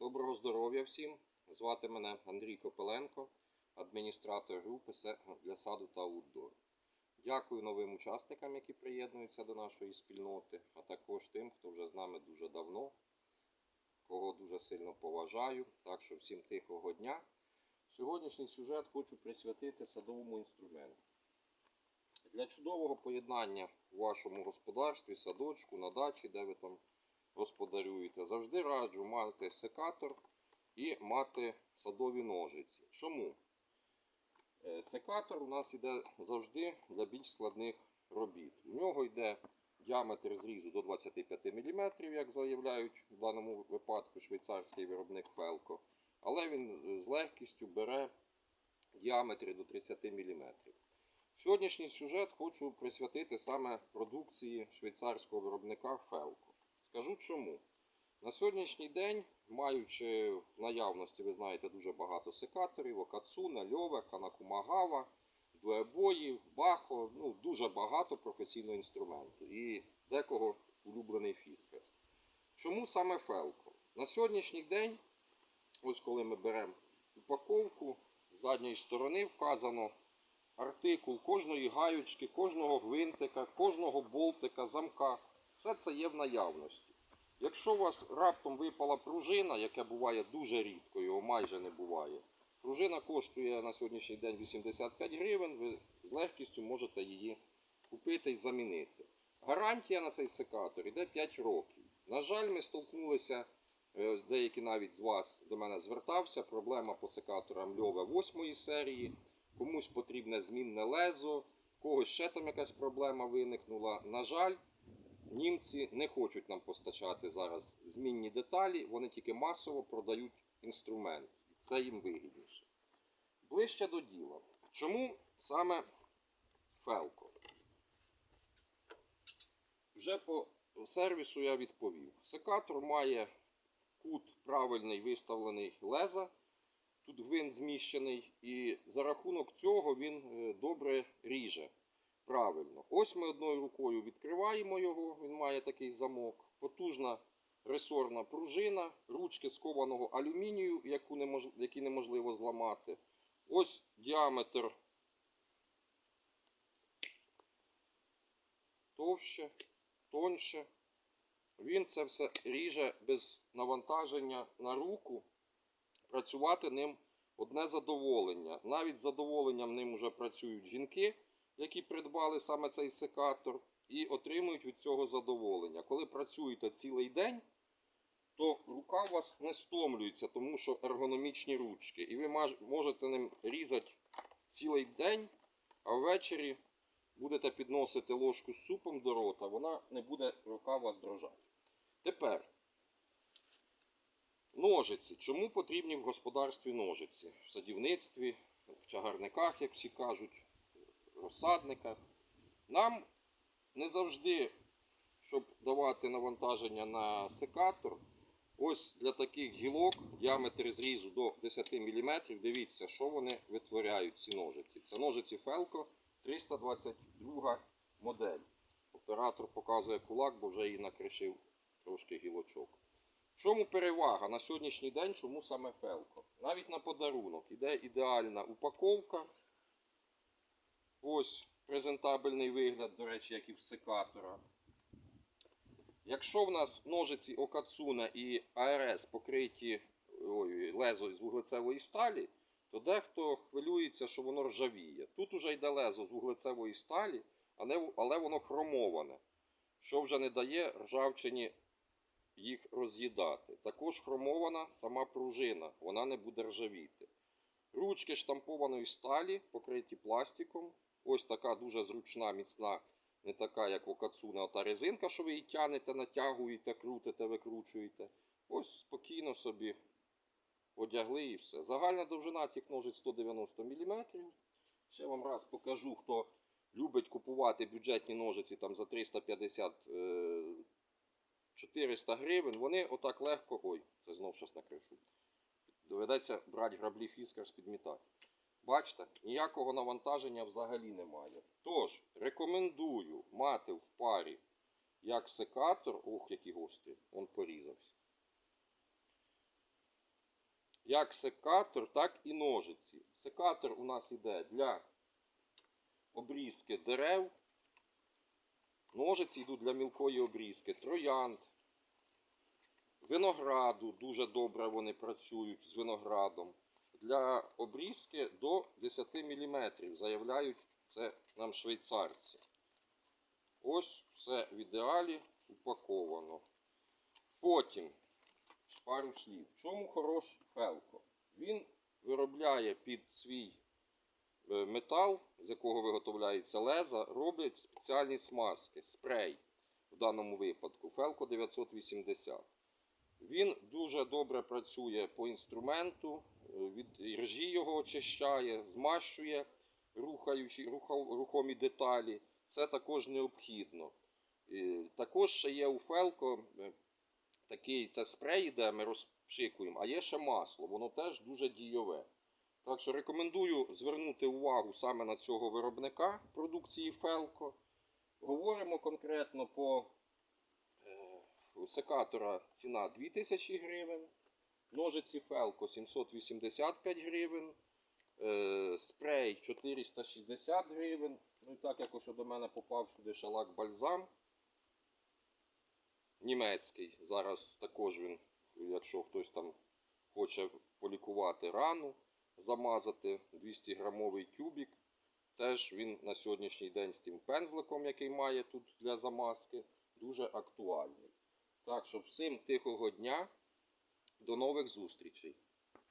Доброго здоров'я всім! Звати мене Андрій Копеленко, адміністратор групи для саду та аутдор. Дякую новим учасникам, які приєднуються до нашої спільноти, а також тим, хто вже з нами дуже давно, кого дуже сильно поважаю. Так що всім тихого дня. Сьогоднішній сюжет хочу присвятити садовому інструменту. Для чудового поєднання у вашому господарстві, садочку, на дачі, де ви там господарюєте, завжди раджу мати секатор і мати садові ножиці. Чому? Е, Секатор у нас йде завжди для більш складних робіт. У нього йде діаметр зрізу до 25 мм, як заявляють в даному випадку швейцарський виробник Felco. Але він з легкістю бере діаметри до 30 мм. Сьогоднішній сюжет хочу присвятити саме продукції швейцарського виробника Felco. Скажу чому. На сьогоднішній день, маючи в наявності, ви знаєте, дуже багато секаторів, Окацуна, Льове, Ханакумагава, дуебоїв, Бахо, ну, дуже багато професійного інструменту і декого улюблений фіскас. Чому саме Felco? На сьогоднішній день, ось коли ми беремо упаковку, з задньої сторони вказано артикул кожної гаючки, кожного гвинтика, кожного болтика, замка. Все це є в наявності. Якщо у вас раптом випала пружина, яке буває дуже рідко, його майже не буває. Пружина коштує на сьогоднішній день 85 гривень, ви з легкістю можете її купити і замінити. Гарантія на цей секатор йде 5 років. На жаль, ми столкнулися, е, деякі навіть з вас до мене звертався, проблема по секаторам Льове 8 серії. Комусь потрібне змінне лезо, когось ще там якась проблема виникнула. На жаль, німці не хочуть нам постачати зараз змінні деталі, вони тільки масово продають інструмент. Це їм вигідніше. Ближче до діла. Чому саме Фелко? Вже по сервісу я відповів. Секатор має кут правильний виставлений леза. Тут гвинт зміщений, і за рахунок цього він е, добре ріже. Правильно. Ось ми одною рукою відкриваємо його, він має такий замок, потужна ресорна пружина, ручки з кованого алюмінію, яку немож... які неможливо зламати. Ось діаметр товще, тоньше. Він це все ріже без навантаження на руку. Працювати ним одне задоволення. Навіть задоволенням ним вже працюють жінки, які придбали саме цей секатор, і отримують від цього задоволення. Коли працюєте цілий день, то рука у вас не стомлюється, тому що ергономічні ручки. І ви можете ним різати цілий день, а ввечері будете підносити ложку з супом до рота, вона не буде рука у вас дрожати. Тепер. Ножиці. Чому потрібні в господарстві ножиці? В садівництві, в чагарниках, як всі кажуть, розсадниках. Нам не завжди, щоб давати навантаження на секатор, ось для таких гілок діаметр зрізу до 10 мм. Дивіться, що вони витворяють, ці ножиці. Це ножиці Felco 322 модель. Оператор показує кулак, бо вже її накришив трошки гілочок. В чому перевага на сьогоднішній день, чому саме Фелко? Навіть на подарунок іде ідеальна упаковка. Ось презентабельний вигляд, до речі, як і в секатора. Якщо в нас ножиці Окацуна і АРС покриті ой, лезо з вуглецевої сталі, то дехто хвилюється, що воно ржавіє. Тут уже йде лезо з вуглецевої сталі, але воно хромоване, що вже не дає ржавчині їх роз'їдати. Також хромована сама пружина, вона не буде ржавіти. Ручки штампованої сталі, покриті пластиком. Ось така дуже зручна, міцна, не така, як у Кацуна, та резинка, що ви її тянете, натягуєте, крутите, викручуєте. Ось спокійно собі одягли і все. Загальна довжина цих ножиць 190 мм. Ще вам раз покажу, хто любить купувати бюджетні ножиці там за 350 е, 400 гривень, вони отак легко. Ой, це знов щось накришу. Доведеться брати граблі фіскар підмітати. Бачите, ніякого навантаження взагалі немає. Тож, рекомендую мати в парі як секатор, ох, який гострий, він порізався. як секатор, так і ножиці. Секатор у нас іде для обрізки дерев. Ножиці йдуть для мілкої обрізки, троянд, винограду. Дуже добре вони працюють з виноградом. Для обрізки до 10 мм. Заявляють це нам швейцарці. Ось все в ідеалі упаковано. Потім пару слів. Чому хорош Фелко? Він виробляє під свій е, метал, з якого виготовляється леза, роблять спеціальні смазки, спрей в даному випадку. Фелко 980. Він дуже добре працює по інструменту, від іржі його очищає, змащує рухаючі, рухомі деталі. Це також необхідно. Також ще є у Фелко е, такий це спрей, де ми розпшикуємо, а є ще масло, воно теж дуже дійове. Так що рекомендую звернути увагу саме на цього виробника продукції Фелко. Говоримо конкретно по е, секатора ціна 2000 гривень, ножиці Фелко 785 гривень, е, спрей 460 гривень. Ну і так якось до мене попав сюди шалак бальзам німецький. Зараз також він, якщо хтось там хоче полікувати рану, замазати 200 грамовий тюбік. Теж він на сьогоднішній день з тим пензликом, який має тут для замазки, дуже актуальний. Так що всім тихого дня, до нових зустрічей.